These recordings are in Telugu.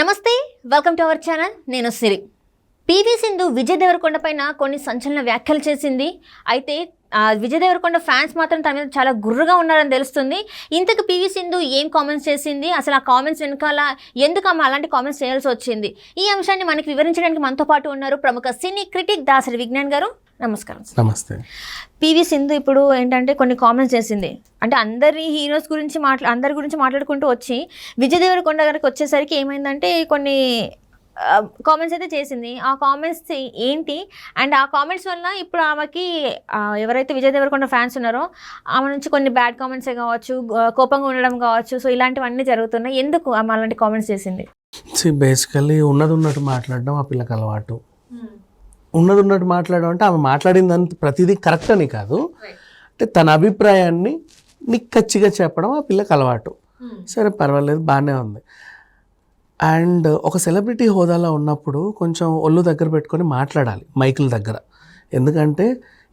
నమస్తే వెల్కమ్ టు అవర్ ఛానల్ నేను సిరి. పివి సింధు విజయ్ దేవరకొండ పైన కొన్ని సంచలన వ్యాఖ్యలు చేసింది. అయితే విజయ్ దేవరకొండ ఫ్యాన్స్ మాత్రం తన మీద చాలా గుర్రుగా ఉన్నారని తెలుస్తుంది. ఇంతకు పివి సింధు ఏం కామెంట్స్ చేసింది? అసలు ఆ కామెంట్స్ వెనకాల ఎందుకు ఆమె అలాంటి కామెంట్స్ చేయాల్సి వచ్చింది? ఈ అంశాన్ని మనకి వివరించడానికి మనతో పాటు ఉన్నారు ప్రముఖ సినీ క్రిటిక్ దాసరి విజ్ఞాన్ గారు. నమస్కారం నమస్తే. పివి సింధు ఇప్పుడు ఏంటంటే కొన్ని కామెంట్స్ చేసింది. అంటే అందరి హీరోస్ గురించి మాట్లా అందరి గురించి మాట్లాడుకుంటూ వచ్చి విజయ్ దేవరకొండ గారికి వచ్చేసరికి ఏమైందంటే కొన్ని కామెంట్స్ అయితే చేసింది. ఆ కామెంట్స్ ఏంటి? అండ్ ఆ కామెంట్స్ వల్ల ఇప్పుడు ఆమెకి ఎవరైతే విజయ్ దేవరకొండ ఫ్యాన్స్ ఉన్నారో ఆమె నుంచి కొన్ని బ్యాడ్ కామెంట్సే కావచ్చు కోపంగా ఉండడం కావచ్చు సో ఇలాంటివన్నీ జరుగుతున్నాయి. ఎందుకు ఆమె అలాంటి కామెంట్స్ చేసింది? బేసికల్లీ ఉన్నది ఉన్నట్టు మాట్లాడడం ఆ పిల్లకి అలవాటు. ఉన్నది ఉన్నట్టు మాట్లాడడం అంటే ఆమె మాట్లాడిందంత ప్రతిదీ కరెక్ట్ అని కాదు. అంటే తన అభిప్రాయాన్ని నిక్కచ్చిగా చెప్పడం ఆ పిల్లకి అలవాటు. సరే పర్వాలేదు బాగానే ఉంది. అండ్ ఒక సెలబ్రిటీ హోదాలో ఉన్నప్పుడు కొంచెం ఒళ్ళు దగ్గర పెట్టుకొని మాట్లాడాలి మైకుల దగ్గర. ఎందుకంటే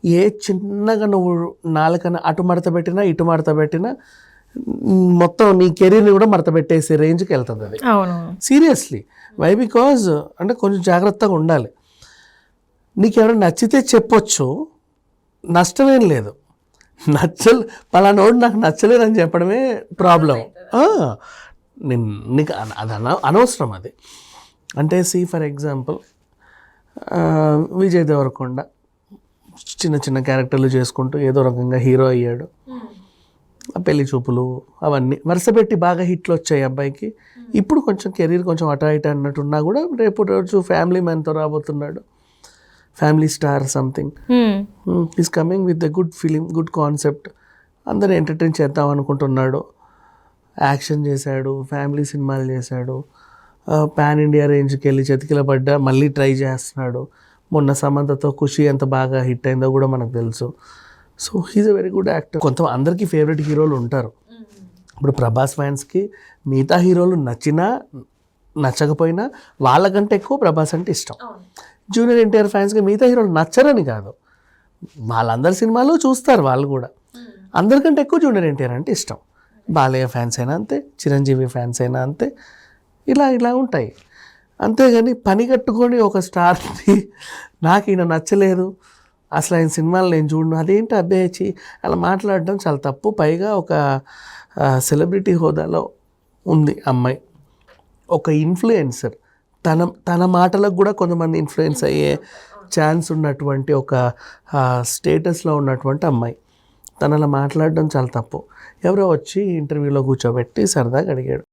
ఏ చిన్నగా నువ్వు నాలుకన అటు మడత పెట్టినా ఇటు మడత పెట్టినా మొత్తం నీ కెరీర్ని కూడా మడత పెట్టేసే రేంజ్కి వెళ్తుంది అది. సీరియస్లీ వై బికాజ్ అంటే కొంచెం జాగ్రత్తగా ఉండాలి. నీకు ఎవరైనా నచ్చితే చెప్పొచ్చు. నష్టమేం లేదు. నచ్చలు పలానోడు నాకు నచ్చలేదని చెప్పడమే ప్రాబ్లం. నీకు అది అన అనవసరం అది. అంటే see for example Vijay Devarakonda చిన్న చిన్న క్యారెక్టర్లు చేసుకుంటూ ఏదో రకంగా హీరో అయ్యాడు. పెళ్ళి చూపులు అవన్నీ వరుస పెట్టి బాగా హిట్లు వచ్చాయి అబ్బాయికి ఇప్పుడు కొంచెం కెరీర్ కొంచెం అటు ఇటు అన్నట్టున్నా కూడా రేపు రోజు ఫ్యామిలీ మ్యాన్తో రాబోతున్నాడు. Family star something. Is coming with the good film good concept అందరూ ఎంటర్టైన్ చేద్దాం అనుకుంటున్నాడు. యాక్షన్ చేశాడు ఫ్యామిలీ సినిమాలు చేశాడు. పాన్ ఇండియా రేంజ్కి వెళ్ళి చతికిల పడ్డా మళ్ళీ ట్రై చేస్తున్నాడు. మొన్న సమంతతో ఖుషి ఎంత బాగా హిట్ అయిందో కూడా మనకు తెలుసు. So he's a very good actor కొంత అందరికీ ఫేవరెట్ హీరోలు ఉంటారు. ఇప్పుడు ప్రభాస్ ఫ్యాన్స్కి మిగతా హీరోలు నచ్చినా నచ్చకపోయినా వాళ్ళకంటే ఎక్కువ ప్రభాస్ అంటే ఇష్టం. జూనియర్ ఎన్టీఆర్ ఫ్యాన్స్కి మిగతా హీరోలు నచ్చరని కాదు. వాళ్ళందరి సినిమాలు చూస్తారు వాళ్ళు కూడా. అందరికంటే ఎక్కువ జూనియర్ ఎన్టీఆర్ అంటే ఇష్టం. బాలయ్య ఫ్యాన్స్ అయినా అంతే చిరంజీవి ఫ్యాన్స్ అయినా అంతే. ఇలా ఇలా ఉంటాయి. అంతేగాని పని కట్టుకొని ఒక స్టార్ని నాకు ఈయన నచ్చలేదు. అసలు ఆయన సినిమాలు నేను చూడను. అదేంటి అభ్యచి అలా మాట్లాడడం చాలా తప్పు. పైగా ఒక సెలబ్రిటీ హోదాలో ఉంది అమ్మాయి. ఒక ఇన్ఫ్లుయెన్సర్. తన తన మాటలకు కూడా కొంతమంది ఇన్ఫ్లుయెన్స్ అయ్యే ఛాన్స్ ఉన్నటువంటి ఒక స్టేటస్లో ఉన్నటువంటి అమ్మాయి. తను అలా మాట్లాడడం చాలా తప్పు. ఎవరో వచ్చి ఇంటర్వ్యూలో కూర్చోబెట్టి సరదాగా అడిగాడు.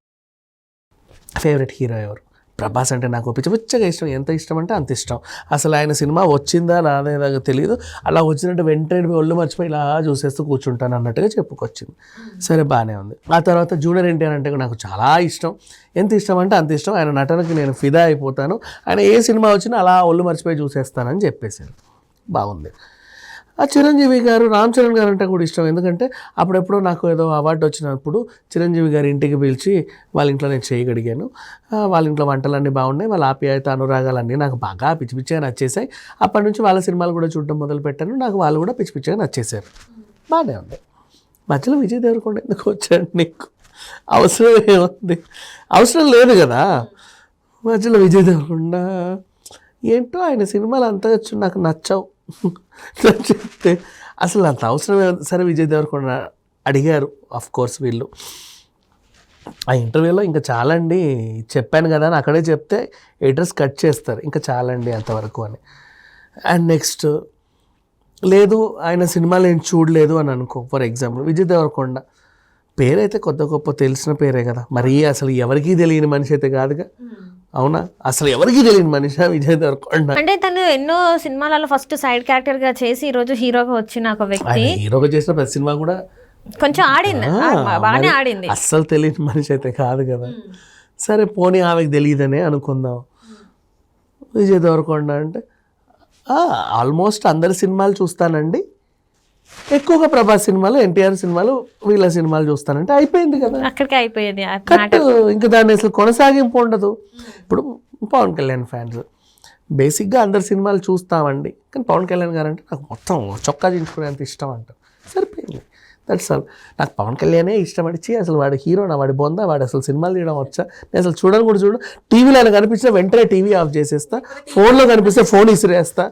ఫేవరెట్ హీరో ఎవరు? ప్రభాస్ అంటే నాకు పిచ్చి పిచ్చగా ఇష్టం. ఎంత ఇష్టం అంటే అంత ఇష్టం. అసలు ఆయన సినిమా వచ్చిందా రాదేదా తెలియదు అలా వచ్చినట్టు వెంటనే ఒళ్ళు మర్చిపోయి ఇలా చూసేస్తూ కూర్చుంటాను అన్నట్టుగా చెప్పుకొచ్చింది. సరే బాగానే ఉంది. ఆ తర్వాత జూనియర్ ఎన్టీఆర్ అంటే నాకు చాలా ఇష్టం. ఎంత ఇష్టం అంటే అంత ఇష్టం. ఆయన నటనకి నేను ఫిదా అయిపోతాను. ఆయన ఏ సినిమా వచ్చినా అలా ఒళ్ళు మర్చిపోయి చూసేస్తానని చెప్పేశారు. బాగుంది. ఆ చిరంజీవి గారు రామ్ చరణ్ గారు అంటే కూడా ఇష్టం. ఎందుకంటే అప్పుడెప్పుడో నాకు ఏదో అవార్డు వచ్చినప్పుడు చిరంజీవి గారి ఇంటికి పిలిచి వాళ్ళ ఇంట్లో నేను చేయగలిగాను. వాళ్ళ ఇంట్లో వంటలన్నీ బాగున్నాయి వాళ్ళ ఆప్యాయత అనురాగాలన్నీ నాకు బాగా పిచ్చి పిచ్చిగా నచ్చేసాయి అప్పటి నుంచి వాళ్ళ సినిమాలు కూడా చూడడం మొదలు పెట్టాను. నాకు వాళ్ళు కూడా పిచ్చి పిచ్చిగా నచ్చేసారు బాగానే ఉంది. మధ్యలో విజయ్ దేవరకొండ ఎందుకు వచ్చాడు నీకు? అవసరం ఏముంది? అవసరం లేదు కదా? మధ్యలో విజయ్ దేవరకొండ. ఏంటో ఆయన సినిమాలు అంతగా నాకు నచ్చవు. అని చెప్తే అసలు అంత అవసరమే సరే విజయ్ దేవరకొండ అడిగారు ఆఫ్ కోర్స్ వీళ్ళు. ఆ ఇంటర్వ్యూలో ఇంకా చాలండి చెప్పాను కదా అని అక్కడే చెప్తే ఎయిటర్స్ కట్ చేస్తారు. ఇంకా చాలండి అంతవరకు అని. అండ్ నెక్స్ట్ లేదు ఆయన సినిమాలు నేను చూడలేదు అని అనుకో ఫర్ ఎగ్జాంపుల్ విజయ్ దేవరకొండ. పేరైతే కొత్త గొప్ప తెలిసిన పేరే కదా. మరి అసలు ఎవరికీ తెలియని మనిషి అయితే కాదుగా. అవునా? అసలు ఎవరికీ తెలియని మనిషి విజయ్ దేవరకొండ అంటే తను ఎన్నో సినిమాలలో ఫస్ట్ సైడ్ క్యారెక్టర్గా చేసి ఈ రోజు హీరోగా వచ్చిన ఒక వ్యక్తి. హీరోగా చేసిన ప్రతి సినిమా కూడా కొంచెం ఆడింది. బాగానే ఆడింది. అస్సలు తెలియని మనిషి అయితే కాదు కదా. సరే పోనీ ఆమెకు తెలియదనే అనుకుందాం. విజయ్ దేవరకొండ అంటే ఆల్మోస్ట్ అందరి సినిమాలు చూస్తానండి. ఎక్కువగా ప్రభాస్ సినిమాలు ఎన్టీఆర్ సినిమాలు వీళ్ళ సినిమాలు చూస్తానంటే అయిపోయింది కదా. అక్కడికి అయిపోయేది ఆ కట్ ఇంకా దాన్ని అసలు కొనసాగింపు ఉండదు. ఇప్పుడు పవన్ కళ్యాణ్ ఫ్యాన్స్ బేసిక్గా అందరు సినిమాలు చూస్తామండి. కానీ పవన్ కళ్యాణ్ గారు అంటే నాకు మొత్తం చొక్కా దించుకునేంత ఇష్టం అంటారు సరిపోయింది. దట్స్ ఆల్ నాకు పవన్ కళ్యాణే ఇష్టం అడిచి అసలు వాడు హీరో నా వాడి బొంద వాడు అసలు సినిమాలు తీయడం వచ్చా? నేను అసలు చూడను కూడా చూడు టీవీలో ఆయన కనిపించిన వెంటనే టీవీ ఆఫ్ చేసేస్తా. ఫోన్లో కనిపిస్తే ఫోన్ ఇసిరేస్తా.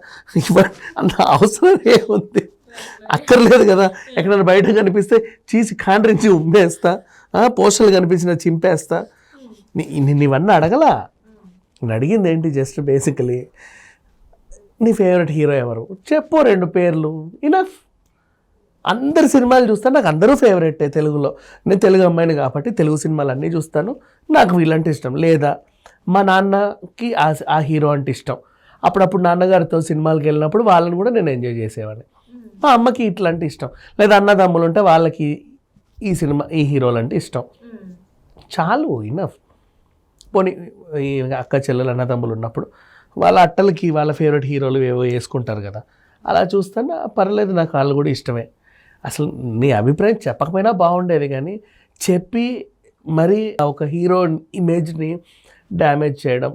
అంత అవసరం ఏముంది? అక్కర్లేదు కదా. ఎక్కడైనా బయట కనిపిస్తే చీసి కాండ్రించి ఉమ్మేస్తా. పోస్టర్లు కనిపించిన చింపేస్తా. నీ- ఇవన్నీ అడగలా? నేను అడిగింది ఏంటి జస్ట్ బేసికలీ? నీ ఫేవరెట్ హీరో ఎవరు? చెప్పు రెండు పేర్లు. ఇనఫ్. అందరి సినిమాలు చూస్తాను నాకు అందరూ ఫేవరెట్ తెలుగులో. నేను తెలుగు అమ్మాయిని కాబట్టి తెలుగు సినిమాలు అన్నీ చూస్తాను. నాకు వీళ్ళంటే ఇష్టం. లేదా మా నాన్నకి ఆ ఆ హీరో అంటే ఇష్టం. అప్పుడప్పుడు నాన్నగారితో సినిమాలకు వెళ్ళినప్పుడు వాళ్ళని కూడా నేను ఎంజాయ్ చేసేవాడిని. మా అమ్మకి ఇట్లాంటి ఇష్టం. లేదా అన్నదమ్ములు ఉంటే వాళ్ళకి ఈ సినిమా ఈ హీరోలు అంటే ఇష్టం. చాలు ఇనఫ్ పోనీ ఈ అక్క చెల్లెలు అన్నదమ్ములు ఉన్నప్పుడు వాళ్ళ అట్టలకి వాళ్ళ ఫేవరెట్ హీరోలు ఏవో వేసుకుంటారు కదా. అలా చూస్తాను పర్లేదు నాకు వాళ్ళు కూడా ఇష్టమే. అసలు నీ అభిప్రాయం చెప్పకపోయినా బాగుండేది కానీ చెప్పి మరీ ఒక హీరో ఇమేజ్ని డ్యామేజ్ చేయడం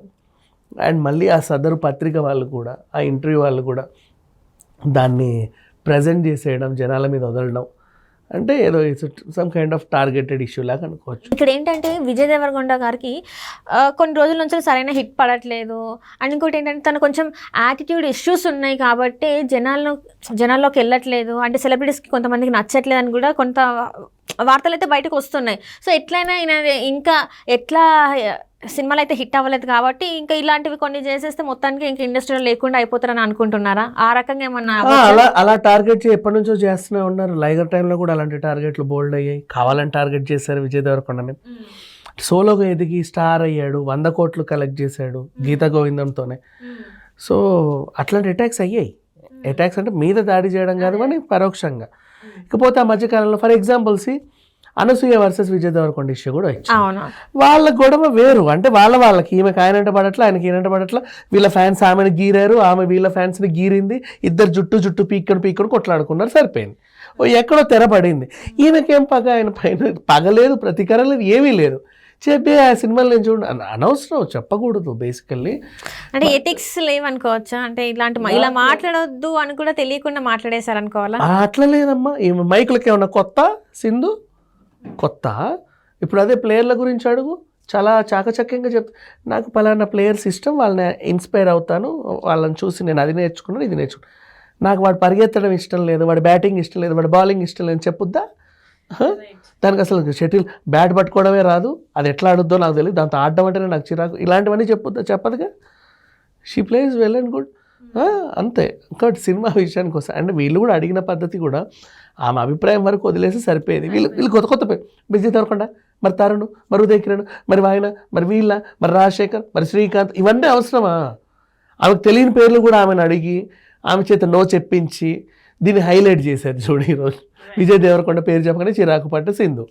అండ్ మళ్ళీ ఆ సదరు పత్రిక వాళ్ళు కూడా ఆ ఇంటర్వ్యూ వాళ్ళు కూడా దాన్ని ప్రజెంట్ చేసేయడం జనాల మీద వదలడం. అంటే ఏదో some kind of targeted issue లాగా అనుకోవచ్చు. ఇక్కడ ఏంటంటే విజయ్ దేవరగొండ గారికి కొన్ని రోజుల నుంచి సరైన హిట్ పడట్లేదు. అండ్ ఇంకోటి ఏంటంటే తను కొంచెం యాటిట్యూడ్ ఇష్యూస్ ఉన్నాయి కాబట్టి జనాల్లో జనాల్లోకి వెళ్ళట్లేదు. అంటే సెలబ్రిటీస్కి కొంతమందికి నచ్చట్లేదు అని కూడా కొంత వార్తలు అయితే బయటకు వస్తున్నాయి. సో ఎట్లయినా ఈయన ఇంకా ఎట్లా సినిమాలు అయితే హిట్ అవ్వలేదు కాబట్టి ఇంకా ఇలాంటివి కొన్ని చేసేస్తే మొత్తానికి ఇంకా ఇండస్ట్రీలో లేకుండా అయిపోతారని అనుకుంటున్నారా? ఆ రకంగా ఏమన్నా అలా అలా టార్గెట్ ఎప్పటి నుంచో చేస్తూనే ఉన్నారు. లైగర్ టైంలో కూడా అలాంటి టార్గెట్లు బోల్డ్ అయ్యాయి. కావాలని టార్గెట్ చేశారు విజయ్ దేవరకొండని సోలోగా ఎదిగి స్టార్ అయ్యాడు వంద కోట్లు కలెక్ట్ చేశాడు గీత గోవిందంతోనే. సో అట్లాంటి అటాక్స్ అయ్యాయి. అటాక్స్ అంటే మీద దాడి చేయడం కాదు కానీ పరోక్షంగా. ఇకపోతే ఆ మధ్యకాలంలో for examples Anasuya versus Vijay Devarakonda issue కూడా వచ్చింది. వాళ్ళ గొడవ వేరు. అంటే వాళ్ళ వాళ్ళకి ఈమెకి ఆయనంట పడట్లా ఆయనకి ఈయనంట పడట్లా. వీళ్ళ ఫ్యాన్స్ ఆమెను గీరారు ఆమె వీళ్ళ ఫ్యాన్స్ని గీరింది. ఇద్దరు జుట్టు జుట్టు పీక్కడు పీక్కడు కొట్లాడుకున్నారు సరిపోయింది. ఓ ఎక్కడో తెరపడింది ఈమెకేం పగ? ఆయన పైన పగ లేదు ప్రతీకారం లేదు ఏమీ లేదు. చెప్పి ఆ సినిమాలు నేను చూడ అన- అనవసరం చెప్పకూడదు బేసికల్లీ అంటే ఎథిక్స్ లేవనుకోవచ్చా? అంటే ఇలాంటి ఇలా మాట్లాడొద్దు అని కూడా తెలియకుండా మాట్లాడేశారు అనుకోవాలా అట్లా లేదమ్మా. మైకులకి ఏమన్నా కొత్త సింధు? కొత్త? ఇప్పుడు అదే ప్లేయర్ల గురించి అడుగు. చాలా చాకచక్యంగా చెప్ నాకు పలానా ప్లేయర్స్ ఇష్టం వాళ్ళని ఇన్స్పైర్ అవుతాను. వాళ్ళని చూసి నేను అది నేర్చుకున్నాను ఇది నేర్చుకున్నాను. నాకు వాడు పరిగెత్తడం ఇష్టం లేదు వాడు బ్యాటింగ్ ఇష్టం లేదు వాడు బౌలింగ్ ఇష్టం లేదు చెప్పుద్దా? దానికి అసలు షటిల్ బ్యాట్ పట్టుకోవడమే రాదు. అది ఎట్లా ఆడుద్దో నాకు తెలియదు దాంతో ఆడడం అంటేనే నాకు చిరాకు. ఇలాంటివన్నీ చెప్పుద్దా చెప్పదుగా? She plays well and good. అంతే. ఇంకోటి సినిమా విషయానికి వస్తే అంటే వీళ్ళు కూడా అడిగిన పద్ధతి కూడా ఆమె అభిప్రాయం వరకు వదిలేసి సరిపోయేది. వీళ్ళు వీళ్ళు కొత్త కొత్త పేరు విజయ్ దేవరకొండ మరి తరుణ్ మరి ఉదయ్ కిరణ్ మరి వాయన మరి వీళ్ళ మరి రాజశేఖర్ మరి శ్రీకాంత్ ఇవన్నీ అవసరమా? ఆమెకు తెలియని పేర్లు కూడా ఆమెను అడిగి ఆమె చేత నో చెప్పించి దీన్ని హైలైట్ చేశారు చూడు ఈరోజు. విజయ్ దేవరకొండ పేరు చెప్పగానే చిరాకు పట్ట సింధు.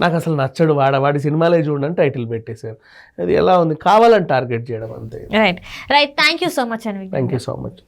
నాకు అసలు నచ్చడు వాడ వాడి సినిమాలే చూడని టైటిల్ పెట్టేశారు. అది ఎలా ఉంది? కావాలని టార్గెట్ చేయడం అంతే. Right right thank you so much అండి థ్యాంక్ యూ సో మచ్